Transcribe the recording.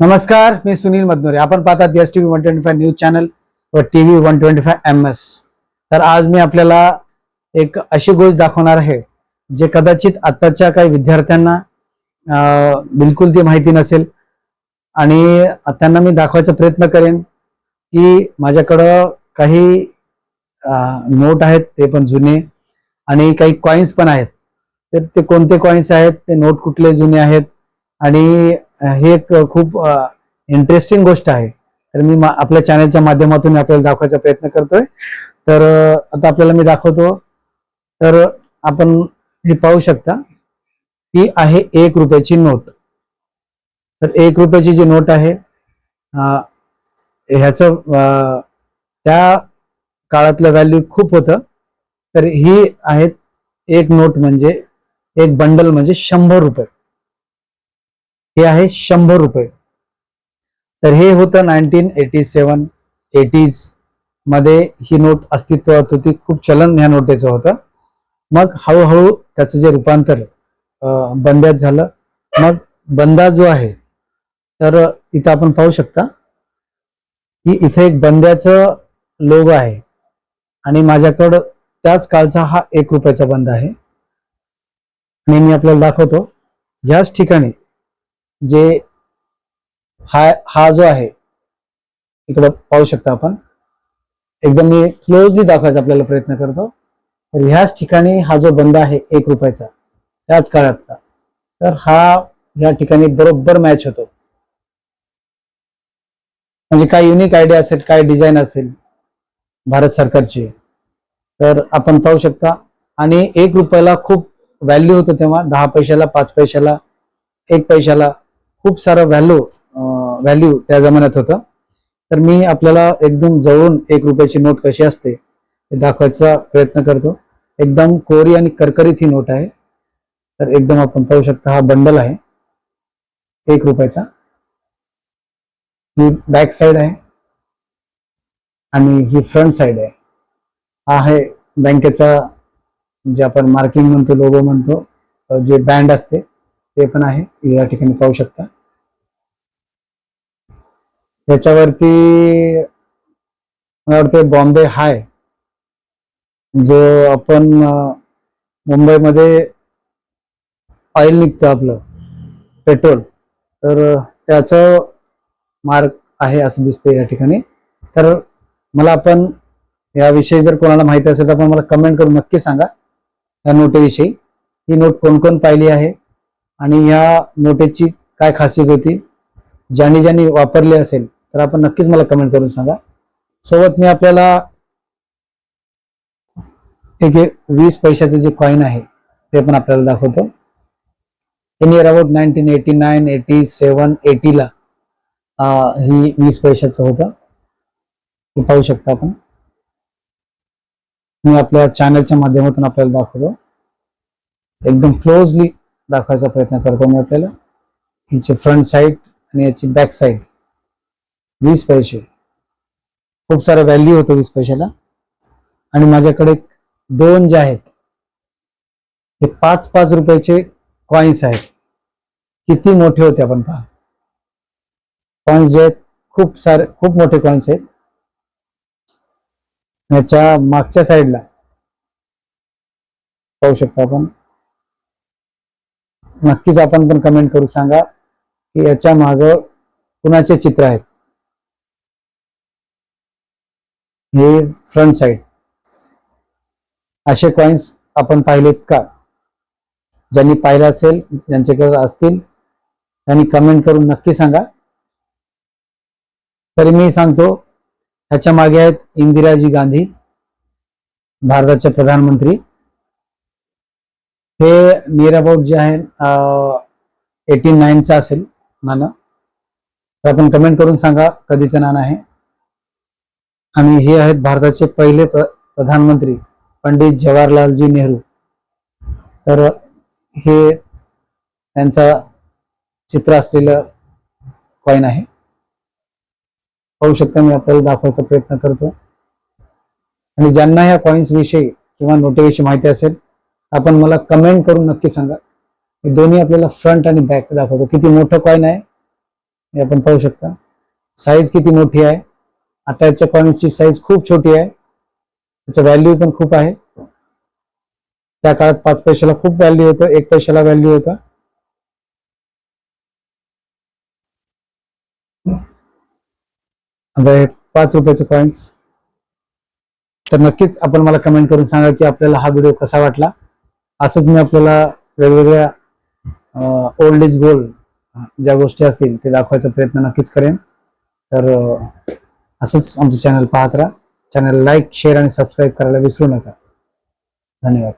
नमस्कार मी सुनील मदनोरे. आपण पाहतात S TV one twenty five news channel व T V one twenty five M S तर आज मी आपल्याला एक अशी गोष्ट दाखवणार आहे जे कदाचित आत्ताच्या काही विद्यार्थ्यांना बिलकुल ती माहिती नसेल. आणि त्यांना मी दाखवायचा प्रयत्न करेन की माझ्याकडं काही नोट आहेत ते पण जुने आणि काही कॉइन्स पण आहेत. तर ते कोणते कॉइन्स आहेत ते नोट कुठले जुने आहेत आणि हे एक खूप इंटरेस्टिंग गोष्ट आहे. तर मी आपल्या चॅनलच्या माध्यमातून आपल्याला दाखवायचा प्रयत्न करतोय. तर आता आपल्याला मी दाखवतो. तर आपण हे पाहू शकता. ही आहे एक रुपयाची नोट. तर एक रुपयाची जी नोट आहे ह्याचं त्या काळातलं व्हॅल्यू खूप होतं. तर ही आहेत एक नोट म्हणजे एक बंडल म्हणजे शंभर रुपये. हे आहे शंभर रुपये. तर हे होतं नाईन्टीन एटी सेवन एटीजमध्ये ही नोट अस्तित्वात होती. खूप चलन ह्या नोटेचं होतं. मग हळूहळू त्याचं जे रूपांतर बंद्यात झालं. मग बंदा जो आहे तर इथं आपण पाहू शकता की इथे एक बंद्याचं लोगो आहे. आणि माझ्याकडं त्याच काळचा हा एक रुपयाचा बंद आहे. आणि मी आपल्याला दाखवतो. याच ठिकाणी जे हा हा जो आहे इकडं पाहू शकता आपण. एकदम मी क्लोजली दाखवायचा आपल्याला प्रयत्न करतो. तर ह्याच ठिकाणी हा जो बंद आहे एक रुपयाचा त्याच काळातला. तर हा या ठिकाणी बरोबर मॅच होतो. म्हणजे काय युनिक आयडिया असेल काय डिझाईन असेल भारत सरकारची. तर आपण पाहू शकता. आणि एक रुपयाला खूप व्हॅल्यू होतं तेव्हा दहा पैशाला पाच पैशाला एक पैशाला खूप सारं व्हॅल्यू व्हॅल्यू त्या जमान्यात होतं. तर मी आपल्याला एकदम जवळून एक रुपयाची नोट कशी असते हे दाखवायचा प्रयत्न करतो. एकदम कोरी आणि करकरीत ही नोट आहे. तर एकदम आपण पाहू शकता हा बंडल आहे. एक रुपयाचा. ही बॅक साइड आहे. आणि ही फ्रंट साइड आहे. हा आहे बँकेचा जे आपण मार्किंग म्हणतो लोगो म्हणतो जे बँड असते ते पण आहे. या ठिकाणी पाहू शकता. याच्यावरती मला वाटते बॉम्बे हाय जो आपण मुंबईमध्ये ऑइल निघतं आपलं पेट्रोल. तर त्याचं मार्क आहे असं दिसते या ठिकाणी. तर मला आपण याविषयी जर कोणाला माहिती असेल तर आपण मला कमेंट करून नक्की सांगा या नोटेविषयी. ही नोट कोण कोण पाहिली आहे आणि या नोटेची काय खासियत होती ज्यांनी ज्यांनी वापरली असेल तर आपण नक्कीच मला कमेंट करून सांगा. सोबत मी आपल्याला एक वीस पैशाचे जे कॉईन आहे ते पण आपल्याला दाखवतो. In year about nineteen eighty nine eighty seven एटीला ही वीस पैशाचं होतं. हे पाहू शकता आपण. मी आपल्या चॅनलच्या माध्यमातून आपल्याला दाखवतो. एकदम क्लोजली दाखवायचा प्रयत्न करतो मी आपल्याला. हिची फ्रंट साईड आणि याची बॅक साईड वीस पैसे. खूप सारा व्हॅल्यू होतो वीस पैशाला. आणि माझ्याकडे दोन जे आहेत हे पाच पाच रुपयाचे कॉइन्स आहेत. किती मोठे होते आपण पहा. कॉइन्स जे आहेत खूप सारे खूप मोठे कॉइन्स आहेत. याच्या मागच्या साईडला पाहू शकता आपण. नक्कीच आपण पण कमेंट करू. सांगा की याच्या माग कुणाचे चित्र आहेत? हे फ्रंट साइड असे कॉइन्स आपण पाहिलेत का? ज्यांनी पाहिलं असेल ज्यांच्याकडे असतील त्यांनी कमेंट करून नक्की सांगा. तरी मी सांगतो ह्याच्या मागे आहेत इंदिराजी गांधी भारताचे प्रधानमंत्री. हे नियर अबाउट जे आहे एटी नाईनचं असेल नाणं. तर आपण कमेंट करून सांगा कधीचं नाणं आहे? आणि हे आहेत भारताचे पहिले प्र प्रधानमंत्री पंडित जवाहरलालजी नेहरू. तर हे त्यांचा चित्र असलेलं कॉईन आहे. पाहू शकता मी आपल्याला दाखवायचा प्रयत्न करतो. आणि ज्यांना ह्या कॉईन्स विषयी किंवा नोटेविषयी माहिती असेल आपण मला कमेंट करून नक्की सांगा. हे दोन्ही आपल्याला फ्रंट आणि बॅक दाखवतो. किती मोठं कॉईन आहे हे आपण पाहू शकता. साईज किती मोठी आहे आता याच्या कॉइन्सची साईज खूप छोटी आहे. त्याचं व्हॅल्यू पण खूप आहे. त्या काळात पाच पैशाला खूप व्हॅल्यू होतं एक पैशाला व्हॅल्यू होतं. आता हे पाच रुपयाचे कॉइन्स तर नक्कीच आपण मला कमेंट करून सांगा की आपल्याला हा व्हिडिओ कसा वाटला. असंच मी आपल्याला वेगवेगळ्या ओल्ड इज गोल्ड ज्या गोष्टी असतील ते दाखवायचा प्रयत्न नक्कीच करेन. तर असंच आमचं चॅनल पाहत राहा. चॅनल लाईक शेअर आणि सबस्क्राईब करायला विसरू नका. धन्यवाद.